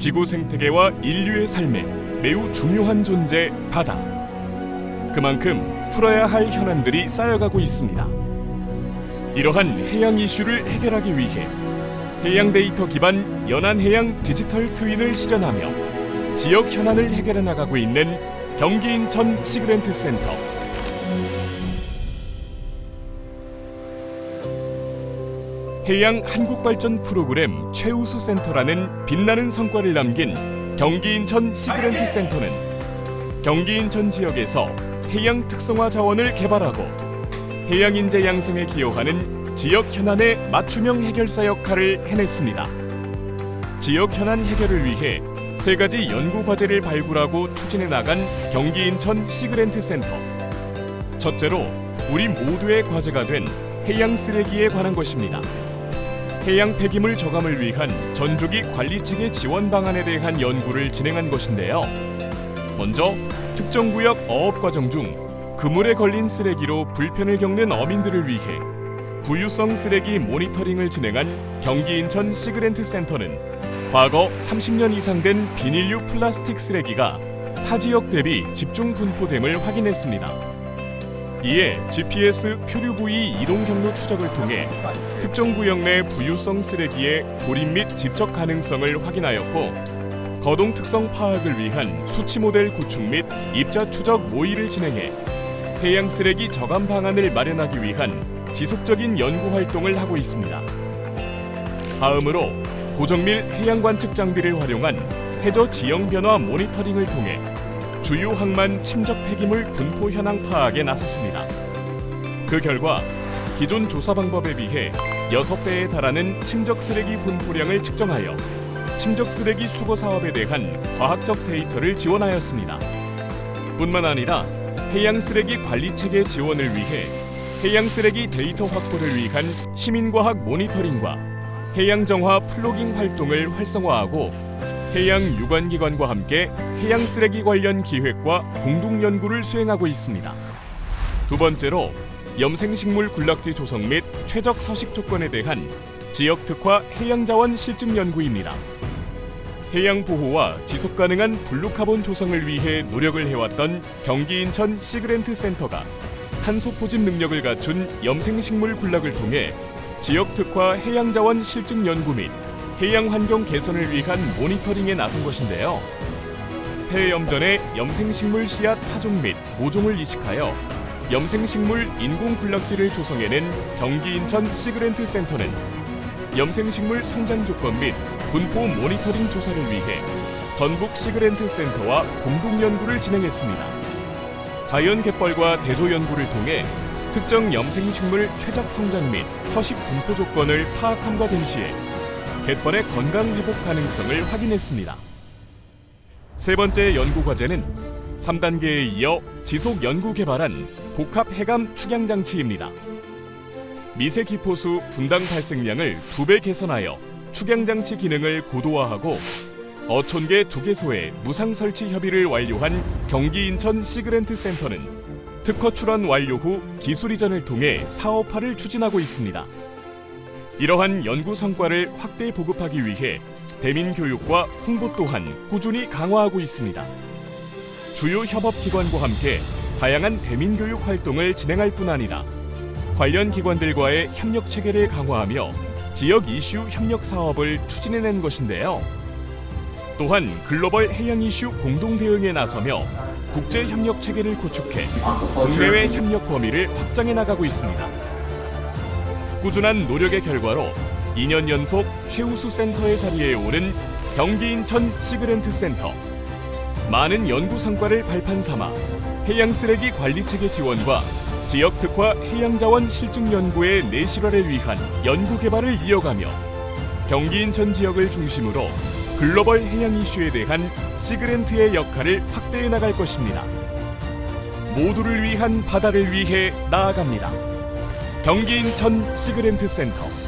지구 생태계와 인류의 삶에 매우 중요한 존재 바다. 그만큼 풀어야 할 현안들이 쌓여가고 있습니다. 이러한 해양 이슈를 해결하기 위해 해양 데이터 기반 연안 해양 디지털 트윈을 실현하며 지역 현안을 해결해 나가고 있는 경기 인천 시그렌트 센터. 해양 한국 발전 프로그램 최우수 센터라는 빛나는 성과를 남긴 경기 인천 시그렌트 센터는 경기 인천 지역에서 해양 특성화 자원을 개발하고 해양 인재 양성에 기여하는 지역 현안의 맞춤형 해결사 역할을 해냈습니다. 지역 현안 해결을 위해 세 가지 연구 과제를 발굴하고 추진해 나간 경기 인천 시그렌트 센터. 첫째로 우리 모두의 과제가 된 해양 쓰레기에 관한 것입니다. 해양 폐기물 저감을 위한 전주기 관리 체계 지원 방안에 대한 연구를 진행한 것인데요. 먼저 특정 구역 어업 과정 중 그물에 걸린 쓰레기로 불편을 겪는 어민들을 위해 부유성 쓰레기 모니터링을 진행한 경기 인천 시그렌트 센터는 과거 30년 이상 된 비닐류 플라스틱 쓰레기가 타 지역 대비 집중 분포됨을 확인했습니다. 이에 GPS 표류 부위 이동 경로 추적을 통해 특정 구역 내 부유성 쓰레기의 고립 및 집적 가능성을 확인하였고 거동 특성 파악을 위한 수치 모델 구축 및 입자 추적 모의를 진행해 해양 쓰레기 저감 방안을 마련하기 위한 지속적인 연구 활동을 하고 있습니다. 다음으로 고정밀 해양 관측 장비를 활용한 해저 지형 변화 모니터링을 통해 주요 항만 침적 폐기물 분포 현황 파악에 나섰습니다. 그 결과 기존 조사 방법에 비해 6배에 달하는 침적 쓰레기 분포량을 측정하여 침적 쓰레기 수거 사업에 대한 과학적 데이터를 지원하였습니다. 뿐만 아니라 해양 쓰레기 관리 체계 지원을 위해 해양 쓰레기 데이터 확보를 위한 시민과학 모니터링과 해양 정화 플로깅 활동을 활성화하고 해양 유관기관과 함께 해양 쓰레기 관련 기획과 공동 연구를 수행하고 있습니다. 두 번째로 염생식물 군락지 조성 및 최적 서식 조건에 대한 지역 특화 해양 자원 실증 연구입니다. 해양 보호와 지속 가능한 블루카본 조성을 위해 노력을 해왔던 경기 인천 시그렌트 센터가 탄소 포집 능력을 갖춘 염생식물 군락을 통해 지역 특화 해양 자원 실증 연구 및 해양 환경 개선을 위한 모니터링에 나선 것인데요. 폐염 전에 염생식물 씨앗 파종 및 모종을 이식하여 염생식물 인공 군락지를 조성해낸 경기 인천 시그렌트 센터는 염생식물 성장 조건 및 분포 모니터링 조사를 위해 전북 시그렌트 센터와 공동 연구를 진행했습니다. 자연 갯벌과 대조 연구를 통해 특정 염생식물 최적 성장 및 서식 분포 조건을 파악함과 동시에 갯벌의 건강 회복 가능성을 확인했습니다. 세 번째 연구 과제는 3단계에 이어 지속 연구 개발한 복합 해감 축양 장치입니다. 미세 기포수 분당 발생량을 두 배 개선하여 축양 장치 기능을 고도화하고 어촌계 두 개소의 무상 설치 협의를 완료한 경기 인천 시그렌트 센터는 특허 출원 완료 후 기술 이전을 통해 사업화를 추진하고 있습니다. 이러한 연구 성과를 확대 보급하기 위해 대민 교육과 홍보 또한 꾸준히 강화하고 있습니다. 주요 협업 기관과 함께 다양한 대민 교육 활동을 진행할 뿐 아니라 관련 기관들과의 협력 체계를 강화하며 지역 이슈 협력 사업을 추진해낸 것인데요. 또한 글로벌 해양 이슈 공동 대응에 나서며 국제 협력 체계를 구축해 국내외 협력 범위를 확장해 나가고 있습니다. 꾸준한 노력의 결과로 2년 연속 최우수 센터의 자리에 오른 경기 인천 시그렌트 센터. 많은 연구 성과를 발판 삼아 해양 쓰레기 관리 체계 지원과 지역 특화 해양 자원 실증 연구의 내실화를 위한 연구 개발을 이어가며 경기 인천 지역을 중심으로 글로벌 해양 이슈에 대한 시그렌트의 역할을 확대해 나갈 것입니다. 모두를 위한 바다를 위해 나아갑니다. 경기 인천 시그렌트 센터